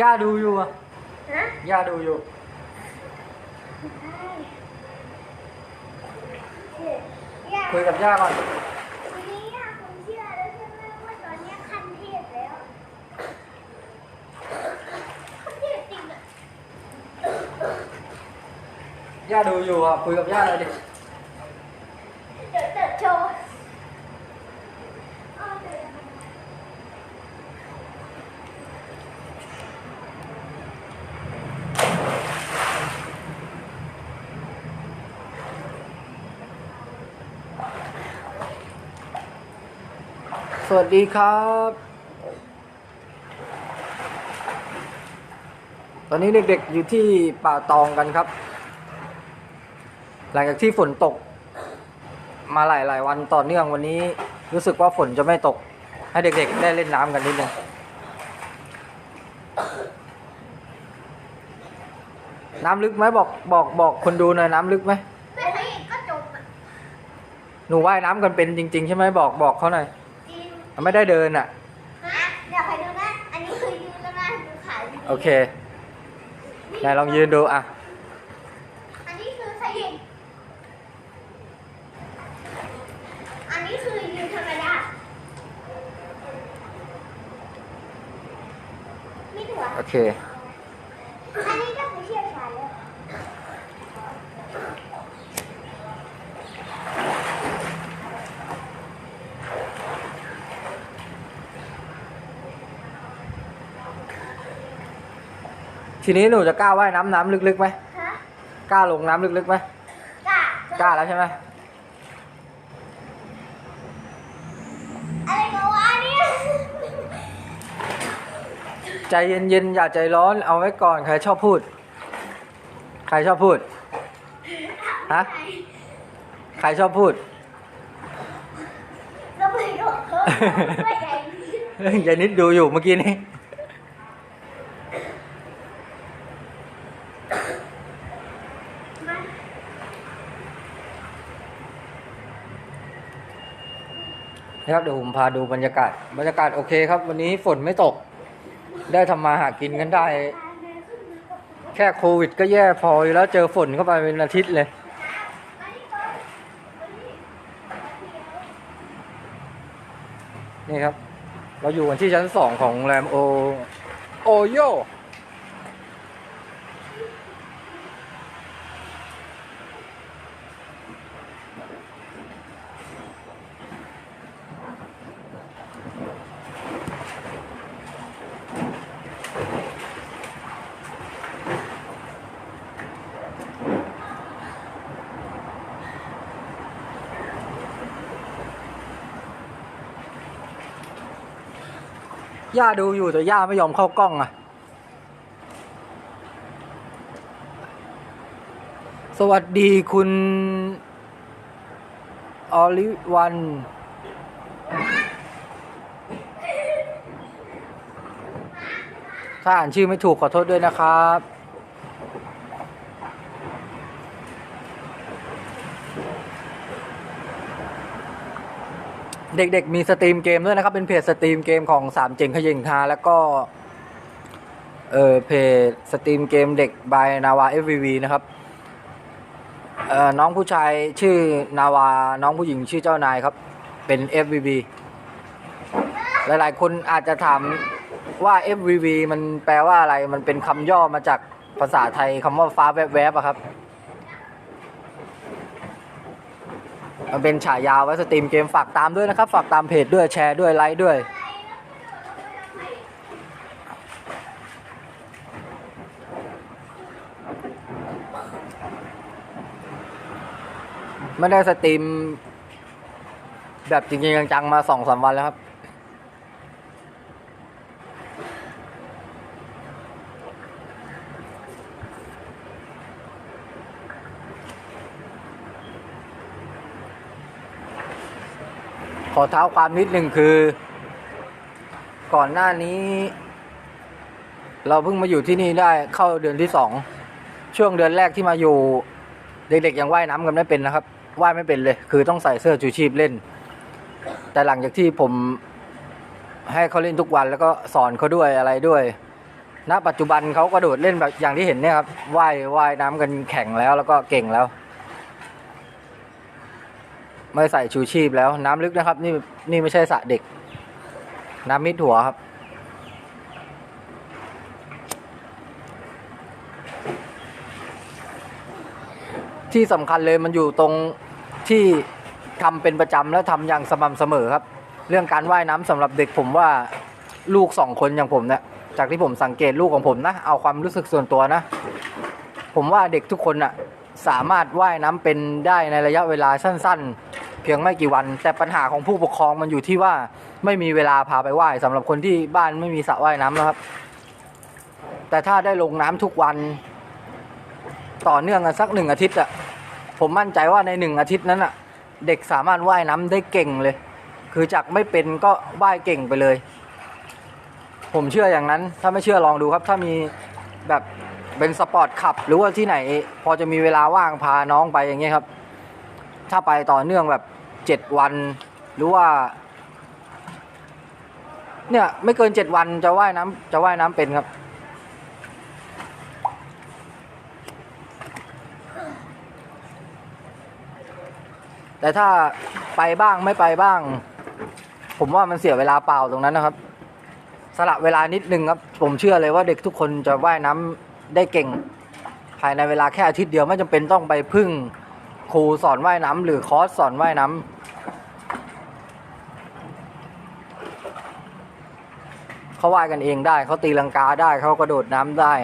ย่าดูอยู่อะฮะย่าดูอยู่ อยากคุยกับย่าก่อน ทีนี้อยากคุณเชื่อแล้วใช่ไหมว่าตอนนี้คันเทพแล้วคันเทพจริงอะย่าดูอยู่อะคุยกับย่าเลยดิเดี๋ยวเดี๋ยวโชว์เอาเดี๋ยว ส วัสดีครับ ตอนนี้เด็กๆอยู่ที่ป่าตองกันครับ หลังจากที่ฝนตก มาหลายๆวันต่อเนื่องวันนี้ รู้สึกว่าฝนจะไม่ตก ให้เด็กๆได้เล่นน้ำกันนิดนึงน้ำลึกไหมบอกบอกบอกคนดูหน่อยน้ำลึกไหมไม่ให้ก็จบอะหนูว่ายน้ำกันเป็นจริง ๆ ใช่ไหมบอกบอกเขาหน่อย จริงไม่ได้เดินอะฮะเดี๋ยวใครดูนะ อันนี้คือยืนแล้วนะดูขาดีๆโอเคไหนลองยืนดูอะ อันนี้คือสยิงอันนี้คือยืนธรรมดาไม่ถูกโอเค อันนี้ก็คือเชี่ยวชาญแล้ว ทีนี้หนูจะกล้าว่ายน้ำน้ำลึกๆไหมฮะกล้าลงน้ำลึกๆไหมกล้ากล้าแล้วใช่ไหมอะไรกันวะเนี่ยใจเย็นๆอย่าใจร้อนเอาไว้ก่อนใครชอบพูด ใครชอบพูดฮะใครชอบพูดเราไปดูเขาไม่ใหญ่ ยายนิดดูอยู่เมื่อกี้นี้ นะครับเดี๋ยวผมพาดูบรรยากาศ บรรยากาศโอเคครับ วันนี้ฝนไม่ตก ได้ทำมาหากินกันได้ แค่โควิดก็แย่พออยู่แล้วเจอฝนเข้าไปเป็นอาทิตย์เลยนี่ครับ เราอยู่กันที่ชั้นสองของโรงแรมโอโอโย ย่าดูอยู่แต่ย่าไม่ยอมเข้ากล้องอะวัสดีคุณ ออลิวัน ถ้าอ่านชื่อไม่ถูกขอโทษด้วยนะครับ เด็กๆมีสตรีมเกมด้วยนะครับ เป็นเพจสตรีมเกมของสามเจ๋งขยิงทาแล้วก็เออเพจสตรีมเกมเด็กบายนาวา FVV นะครับเอ่อน้องผู้ชายชื่อนาวาน้องผู้หญิงชื่อเจ้านายครับ เป็น FVV หลายๆ คนอาจจะถามว่า FVV มันแปลว่าอะไร มันเป็นคำย่อมาจากภาษาไทยคำว่าฟ้าแวบๆอะครับ มันเป็นฉายาไว้สตรีมเกมฝากตามด้วยนะครับ ฝากตามเพจด้วยแชร์ด้วยไลค์ด้วยไม่ได้สตรีมแบบจริงๆจังๆมาสองสามวันแล้วครับ ขอเท้าความนิดหนึ่งคือ ก่อนหน้านี้ เราเพิ่งมาอยู่ที่นี่ได้เข้าเดือนที่สองช่วงเดือนแรกที่มาอยู่ เด็กๆยังว่ายน้ำกันไม่เป็นนะครับว่ายไม่เป็นเลย คือต้องใส่เสื้อชูชีพเล่น แต่หลังจากที่ผมให้เขาเล่นทุกวันแล้วก็สอนเขาด้วยอะไรด้วยณปัจจุบันเขากระโดดเล่นแบบอย่างที่เห็นเนี่ยครับว่ายว่ายน้ำกันแข่งแล้วแล้วก็เก่งแล้ว ไม่ใส่ชูชีพแล้วน้ำลึกนะครับ นี่นี่ไม่ใช่สระเด็ก น้ำมิดหัวครับ ที่สำคัญเลยมันอยู่ตรงที่ทำเป็นประจำและทำอย่างสม่ำเสมอครับ เรื่องการว่ายน้ำสำหรับเด็กผมว่าลูกสองคนอย่างผมเนี่ยจากที่ผมสังเกตลูกของผมนะ เอาความรู้สึกส่วนตัวนะ ผมว่าเด็กทุกคนน่ะสามารถว่ายน้ำเป็นได้ในระยะเวลาสั้น ๆ เพียงไม่กี่วัน แต่ปัญหาของผู้ปกครองมันอยู่ที่ว่าไม่มีเวลาพาไปว่ายสำหรับคนที่บ้านไม่มีสระว่ายน้ำนะครับ แต่ถ้าได้ลงน้ำทุกวัน ต่อเนื่องกันสักหนึ่งอาทิตย์อะผมมั่นใจว่าในหนึ่งอาทิตย์นั้นอะเด็กสามารถว่ายน้ำได้เก่งเลย คือจากไม่เป็นก็ว่ายเก่งไปเลย ผมเชื่ออย่างนั้น ถ้าไม่เชื่อลองดูครับ ถ้ามีแบบเป็นสปอร์ตขับ หรือว่าที่ไหน พอจะมีเวลาว่างพาน้องไปอย่างเงี้ยครับ ถ้าไปต่อเนื่องแบบ เจ็ดวันหรือว่า เนี่ยไม่เกินเจ็ดวันจะว่ายน้ำจะว่ายน้ำเป็นครับ แต่ถ้าไปบ้างไม่ไปบ้าง ผมว่ามันเสียเวลาเปล่าตรงนั้นนะครับ สละเวลานิดนึงครับ ผมเชื่อเลยว่าเด็กทุกคนจะว่ายน้ำได้เก่ง ภายในเวลาแค่อาทิตย์เดียวไม่จำเป็นต้องไปพึ่ง ครูสอนว่ายน้ำหรือคอร์สสอนว่ายน้ำเขาว่ายกันเองได้เขาตีลังกาได้เขากระโดดน้ำได้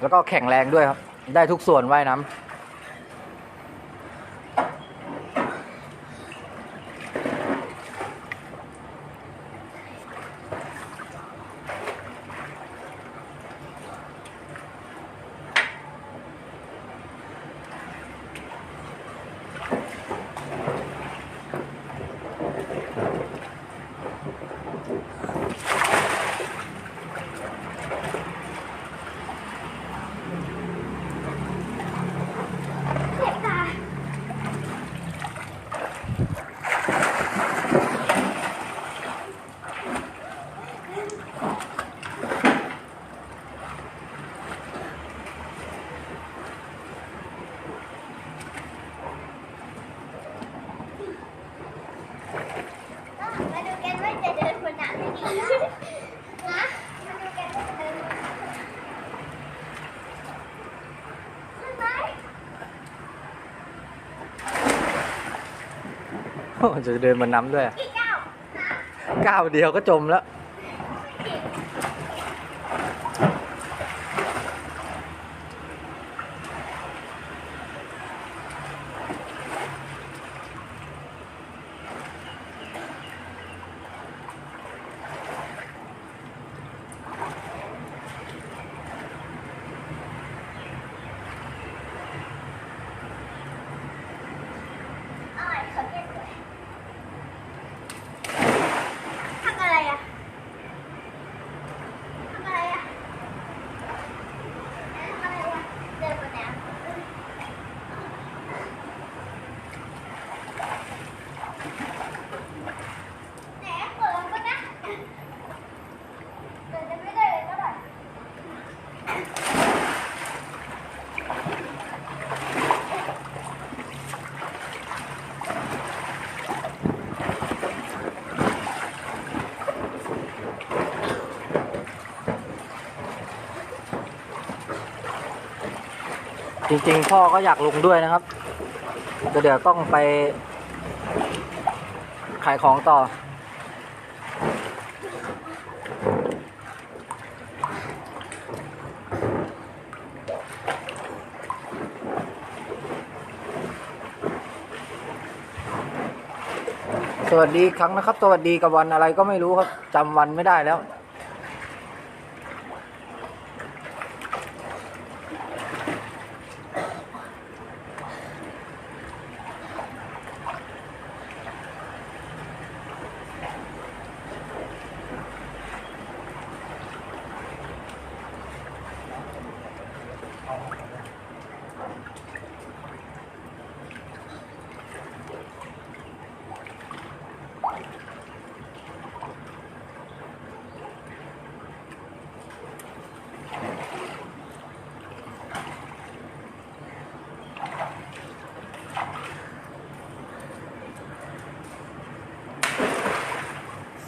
แล้วก็แข็งแรงด้วยครับ ได้ทุกส่วนว่ายน้ำ เจ็บตา มาดูกันว่าจะเดินบนน้ำได้ดีนะมาดูกันว่าจะเดินบนน้ำขึ้นไหม โอ้ จะเดินบนน้ำด้วยอะกี่เก้านะก้าวเดียวก็จมแล้ว จริงๆ พ่อก็อยากลงด้วยนะครับแต่เดี๋ยวต้องไป ขายของต่อ สวัสดีครั้งนะครับ สวัสดีกับวันอะไรก็ไม่รู้ครับจำวันไม่ได้แล้ว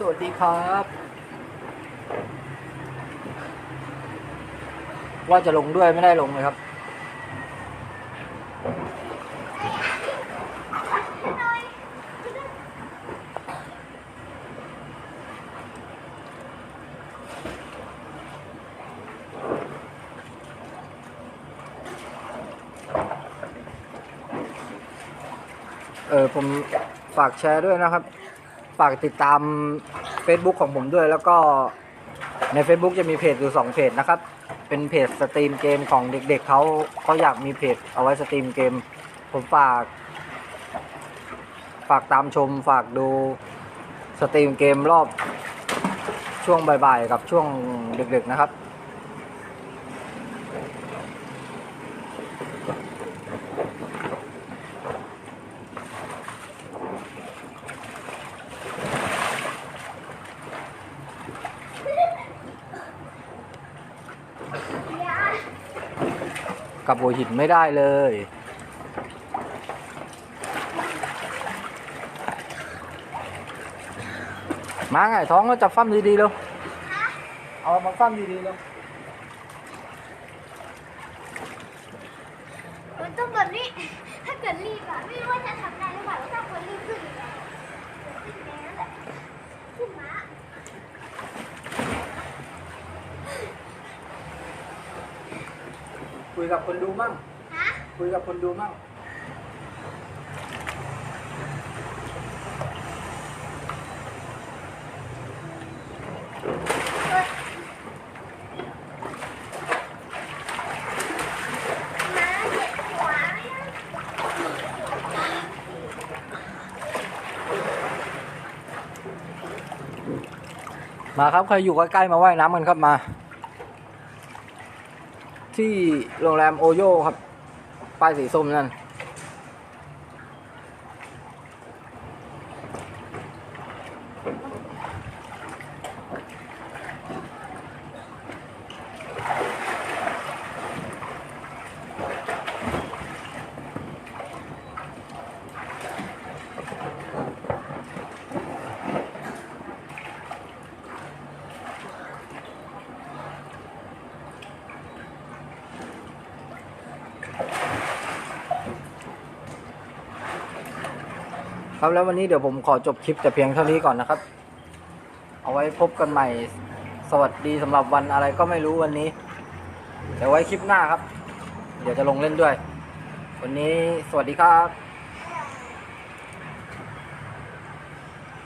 สวัสดีครับ ว่าจะลงด้วยไม่ได้ลงเลยครับ เออผมฝากแชร์ด้วยนะครับ ฝากติดตาม Facebook ของผมด้วย แล้วก็ใน Facebook จะมีเพจอยู่2เพจนะครับ เป็นเพจสตรีมเกมของเด็กๆเขาเขาอยากมีเพจเอาไว้สตรีมเกม ผมฝาก ฝากตามชม ฝากดูสตรีมเกมรอบช่วงบ่ายๆ กับช่วงดึกๆนะครับ กับหัวหินไม่ได้เลย มาไงท้องก็จับฟั่มดีๆเลยเอามาฟั่มดีๆเลยมันต้องแบบนี้ ถ้าเกิดรีบอะไม่รู้ว่าจะทำได้หรือเปล่าก็ต้องคนรีบขึ้นอะขึ้นแค่นั้นแหละขึ้นมา คุยกับคนดูมั่งคุยกับคนดูมั่งมาครับ ใครอยู่ใกล้ๆมาว่ายน้ำกันครับมา ที่โรงแรมโอโยครับป้ายสีส้มนั่น ครับแล้ววันนี้เดี๋ยวผมขอจบคลิปแต่เพียงเท่านี้ก่อนนะครับ เอาไว้พบกันใหม่ สวัสดีสำหรับวันอะไรก็ไม่รู้วันนี้ เดี๋ยวไว้คลิปหน้าครับ เดี๋ยวจะลงเล่นด้วย วันนี้สวัสดีครับ